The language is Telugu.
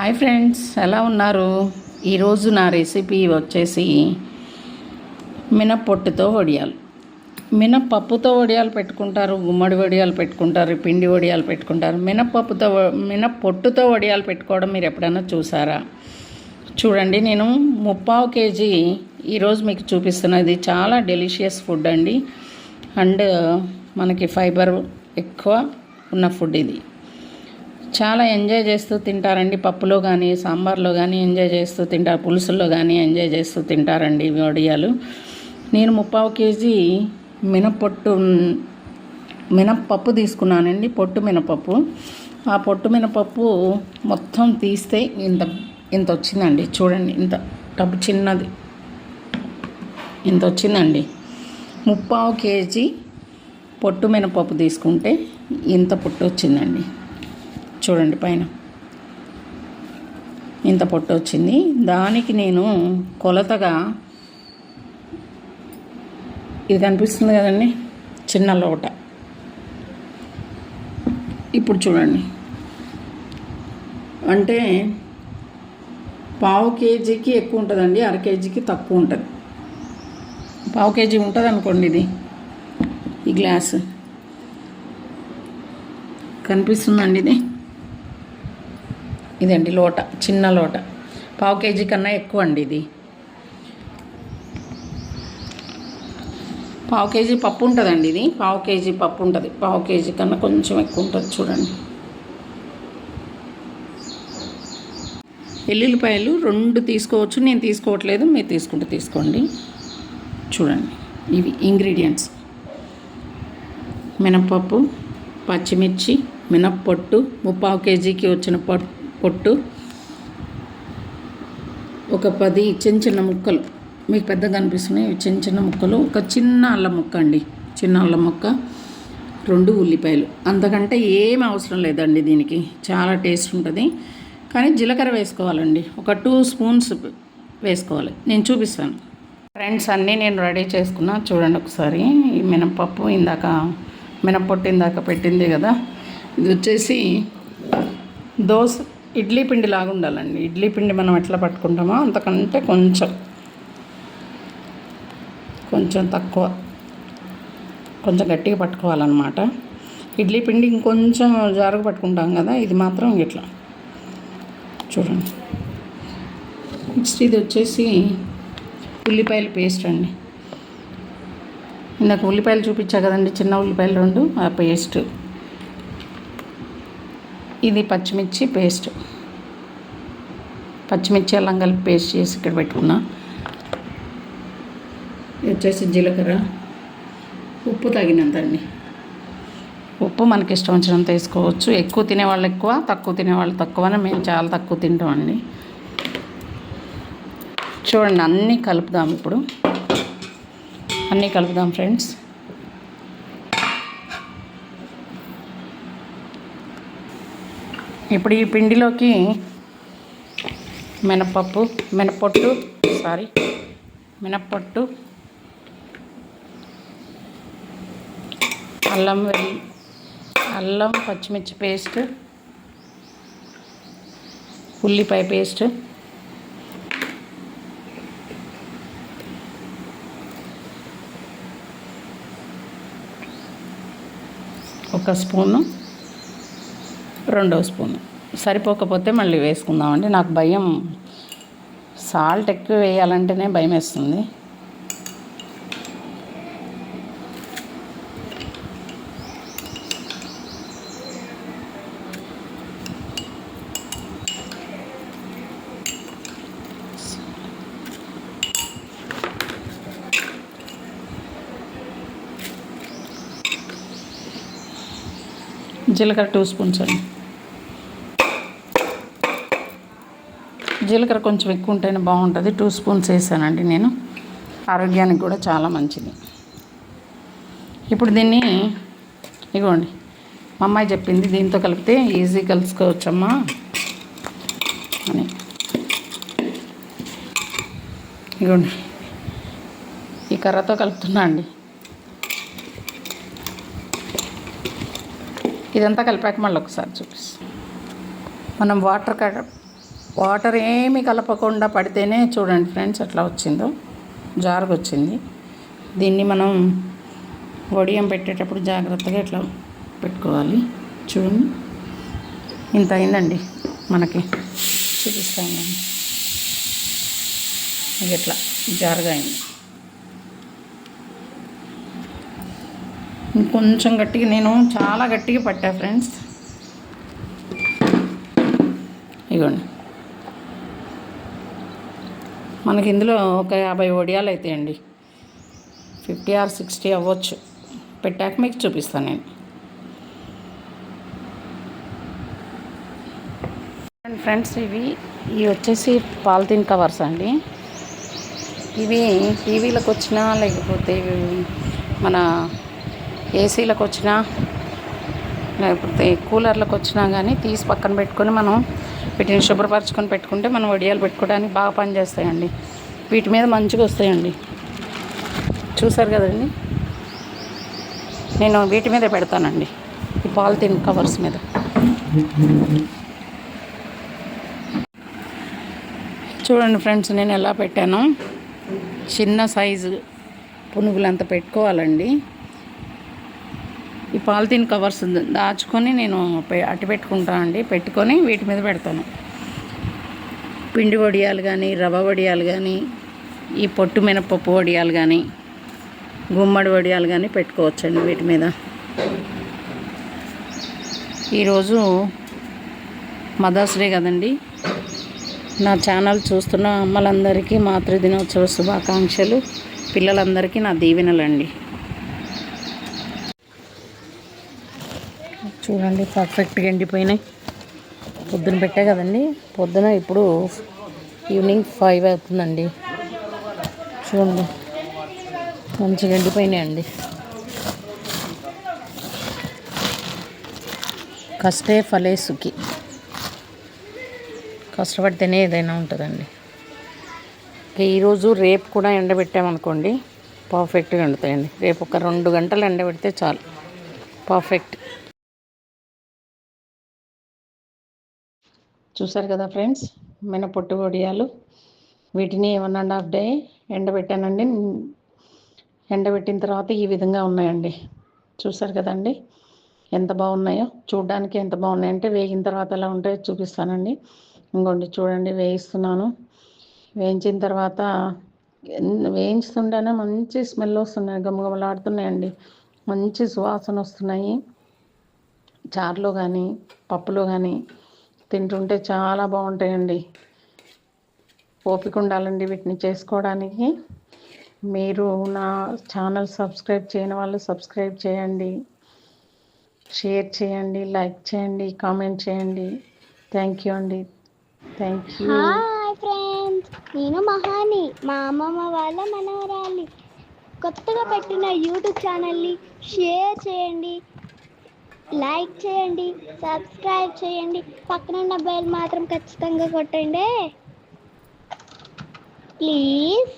హాయ్ ఫ్రెండ్స్ ఎలా ఉన్నారు? ఈరోజు నా రెసిపీ వచ్చేసి మినప్పొట్టుతో వడియాలు. మినప్పప్పుతో వడియాలు పెట్టుకుంటారు గుమ్మడి వడియాలు పెట్టుకుంటారు పిండి వడియాలు పెట్టుకుంటారు. మినప్పప్పుతో మినప్పొట్టుతో వడియాలు పెట్టుకోవడం మీరు ఎప్పుడైనా చూసారా? చూడండి నేను ముప్పావు కేజీ ఈరోజు మీకు చూపిస్తున్నది. చాలా డెలిషియస్ ఫుడ్ అండి. అండ్ మనకి ఫైబర్ ఎక్కువ ఉన్న ఫుడ్ ఇది. చాలా ఎంజాయ్ చేస్తూ తింటారండి. పప్పులో కానీ సాంబార్లో కానీ ఎంజాయ్ చేస్తూ తింటారు. పులుసుల్లో కానీ ఎంజాయ్ చేస్తూ తింటారండి వడియాలు. నేను ముప్పావు కేజీ మినపొట్టు మినప్పప్పు తీసుకున్నానండి. పొట్టు మినపప్పు. ఆ పొట్టు మినపప్పు మొత్తం తీస్తే ఇంత ఇంత వచ్చిందండి. చూడండి ఇంత టబ్బు చిన్నది. ఇంత వచ్చిందండి. ముప్పావు కేజీ పొట్టు మినపప్పు తీసుకుంటే ఇంత పొట్టు వచ్చిందండి. చూడండి పైన. ఇంత పొట్టు వచ్చింది. దానికి నేను కొలతగా ఇది కనిపిస్తుంది కదండి చిన్న లోట. ఇప్పుడు చూడండి. అంటే పావు కేజీకి ఎక్కువ ఉంటుందండి అర కేజీకి తక్కువ ఉంటుంది. పావు కేజీ ఉంటుంది అనుకోండి ఇది ఈ గ్లాస్. కనిపిస్తుందండి ఇది? ఇదండి లోట చిన్న లోట. పావు కేజీ కన్నా ఎక్కువ అండి ఇది. పావు కేజీ పప్పు ఉంటుందండి ఇది. పావు కేజీ పప్పు ఉంటుంది. పావు కేజీ కన్నా కొంచెం ఎక్కువ ఉంటుంది చూడండి. ఎల్లుల్లిపాయలు రెండు తీసుకోవచ్చు. నేను తీసుకోవట్లేదు. మీరు తీసుకుంటే తీసుకోండి. చూడండి. ఇవి ఇంగ్రీడియంట్స్. మినప్పప్పు పచ్చిమిర్చి మినప్పొట్టు ముప్పావు కేజీకి వచ్చిన పట్టు. పొట్టు. ఒక పది చిన్న చిన్న ముక్కలు. మీకు పెద్దగా అనిపిస్తున్నాయి. చిన్న చిన్న ముక్కలు. ఒక చిన్న అల్లం ముక్క అండి. చిన్న అల్లం ముక్క. రెండు ఉల్లిపాయలు. అంతకంటే ఏం అవసరం లేదండి దీనికి. చాలా టేస్ట్ ఉంటుంది. కానీ జీలకర్ర వేసుకోవాలండి. ఒక టూ స్పూన్స్ వేసుకోవాలి. నేను చూపిస్తాను. ఫ్రెండ్స్ అన్నీ నేను రెడీ చేసుకున్నా. చూడండి ఒకసారి. ఈ మినపప్పు ఇందాక మినపొట్టు ఇందాక పెట్టింది కదా. ఇది వచ్చేసి దోశ. ఇడ్లీ పిండి లాగా ఉండాలండి. ఇడ్లీ పిండి మనం ఎట్లా పట్టుకుంటామో అంతకంటే కొంచెం. కొంచెం తక్కువ. కొంచెం గట్టిగా పట్టుకోవాలన్నమాట. ఇడ్లీ పిండి ఇంకొంచెం జారుగా పట్టుకుంటాం కదా ఇది మాత్రం ఇట్లా. చూడండి. నెక్స్ట్ ఇది వచ్చేసి ఉల్లిపాయల పేస్ట్ అండి. ఇందాక ఉల్లిపాయలు చూపించా కదండి చిన్న ఉల్లిపాయలు రెండు ఆ పేస్ట్. ఇది పచ్చిమిర్చి పేస్ట్. పచ్చిమిర్చి అల్లం కలిపి పేస్ట్ చేసి ఇక్కడ పెట్టుకున్నా. ఇది వచ్చేసి జీలకర్ర. ఉప్పు తగినంత అండి. ఉప్పు మనకి ఇష్టం వచ్చినంత వేసుకోవచ్చు. ఎక్కువ తినేవాళ్ళు ఎక్కువ తక్కువ తినేవాళ్ళు తక్కువ అని మేము చాలా తక్కువ తింటామండి చూడండి అన్నీ కలుపుదాం ఇప్పుడు. అన్నీ కలుపుదాం ఫ్రెండ్స్. ఇప్పుడు ఈ పిండిలోకి మినపప్పు మినపొట్టు సారీ మినపొట్టు అల్లం వెల్లి అల్లం పచ్చిమిర్చి పేస్ట్ ఉల్లిపాయ పేస్ట్ ఒక స్పూను రెండో స్పూన్. సరిపోకపోతే మళ్ళీ వేసుకుందామండి. నాకు భయం. సాల్ట్ ఎక్కువ వేయాలంటేనే భయం వేస్తుంది. జీలకర్ర టూ స్పూన్స్ అండి. జీలకర్ర కొంచెం ఎక్కువ ఉంటేనే బాగుంటుంది. టూ స్పూన్స్ వేసానండి నేను. ఆరోగ్యానికి కూడా చాలా మంచిది. ఇప్పుడు దీన్ని ఇగోండి. మా అమ్మాయి చెప్పింది దీంతో కలిపితే ఈజీ కలుసుకోవచ్చమ్మా అని. ఇగోండి. ఈ కర్రతో కలుపుతున్నా అండి. ఇదంతా కలిపాక మళ్ళీ ఒకసారి చూపిస్తాం. మనం వాటర్ కడ వాటర్ ఏమి కలపకుండా పడితేనే చూడండి ఫ్రెండ్స్ ఎట్లా వచ్చిందో జారుగా వచ్చింది దీన్ని మనం వడియం పెట్టేటప్పుడు జాగ్రత్తగా ఇట్లా పెట్టుకోవాలి. చూడండి. ఇంత అయిందండి మనకి. చూపిస్తాను. ఇది ఇట్లా జారుగా అయింది ఇంకొంచెం గట్టిగా నేను చాలా గట్టిగా పట్టా ఫ్రెండ్స్. ఇగోండి. మనకి ఇందులో ఒక యాభై వడియాలు అవుతాయండి ఫిఫ్టీ ఆర్ సిక్స్టీ అవ్వచ్చు. పెట్టాక మీకు చూపిస్తాను నేను. ఫ్రెండ్స్ ఇవి ఇవి వచ్చేసి పాలిథిన్ కవర్స్ అండి. ఇవి టీవీలకు వచ్చినా లేకపోతే మన ఏసీలకు వచ్చినా లేకపోతే కూలర్లకు వచ్చినా కానీ తీసి పక్కన పెట్టుకొని మనం వీటిని శుభ్రపరచుకొని పెట్టుకుంటే మనం వడియాలు పెట్టుకోవడానికి బాగా పనిచేస్తాయండి. వీటి మీద మంచిగా వస్తాయండి. చూసారు కదండి? నేను వీటి మీద పెడతానండి. ఈ పాలిథిన్ కవర్స్ మీద. చూడండి ఫ్రెండ్స్ నేను ఎలా పెట్టాను. చిన్న సైజు పునుగులంత పెట్టుకోవాలండి. ఈ పాలిథిన్ కవర్స్ దాచుకొని నేను పె- అట్టి పెట్టుకుంటాను అండి. పెట్టుకొని వీటి మీద పెడతాను. పిండి వడియాలు కానీ రవ్వ వడియాలు కానీ ఈ పొట్టు మినపప్పు వడియాలు కానీ గుమ్మడి వడియాలు కానీ పెట్టుకోవచ్చండి వీటి మీద. ఈరోజు మదర్స్ డే కదండి. నా ఛానల్ చూస్తున్న అమ్మలందరికీ మాతృదినోత్సవ శుభాకాంక్షలు. పిల్లలందరికీ నా దీవెనలండి. చూడండి పర్ఫెక్ట్గా ఎండిపోయినాయి. పొద్దున పెట్టా కదండి. పొద్దున ఇప్పుడు ఈవినింగ్ ఫైవ్ అవుతుందండి. చూడండి మంచిగా ఎండిపోయినాయండి కష్టే ఫలే సుఖి. కష్టపడితేనే ఏదైనా ఉంటుందండి. ఈరోజు రేపు కూడా ఎండబెట్టామనుకోండి పర్ఫెక్ట్గా ఎండుతాయండి. రేపు ఒక రెండు గంటలు ఎండబెడితే చాలు. పర్ఫెక్ట్ చూసారు కదా ఫ్రెండ్స్? మినపొట్టు వడియాలు వీటిని వన్ అండ్ హాఫ్ డే ఎండబెట్టానండి. ఎండబెట్టిన తర్వాత ఈ విధంగా ఉన్నాయండి. చూసారు కదండి? ఎంత బాగున్నాయో? చూడడానికి ఎంత బాగున్నాయంటే వేగిన తర్వాత ఎలా ఉంటాయో చూపిస్తానండి. ఇంకోండి చూడండి వేయిస్తున్నాను. వేయించిన తర్వాత వేయించుతుంటేనే మంచి స్మెల్ వస్తున్నాయి. గమగమలాడుతున్నాయండి. మంచి సువాసన వస్తున్నాయి. చారులో కానీ పప్పులో కానీ తింటుంటే చాలా బాగుంటాయండి. ఓపిక ఉండాలండి వీటిని చేసుకోవడానికి. మీరు నా ఛానల్ సబ్స్క్రైబ్ చేయని వాళ్ళు సబ్స్క్రైబ్ చేయండి. షేర్ చేయండి లైక్ చేయండి కామెంట్ చేయండి. థ్యాంక్ యూ అండి. Thank you. హాయ్ ఫ్రెండ్స్ నేను మహాని మా అమ్మమ్మ వాళ్ళ మనవరాలి. కొత్తగా పెట్టిన యూట్యూబ్ ఛానల్ని షేర్ చేయండి. లైక్ చేయండి సబ్స్క్రైబ్ చేయండి. పక్కన ఉన్న బెల్ మాత్రం ఖచ్చితంగా కొట్టండి. ప్లీజ్.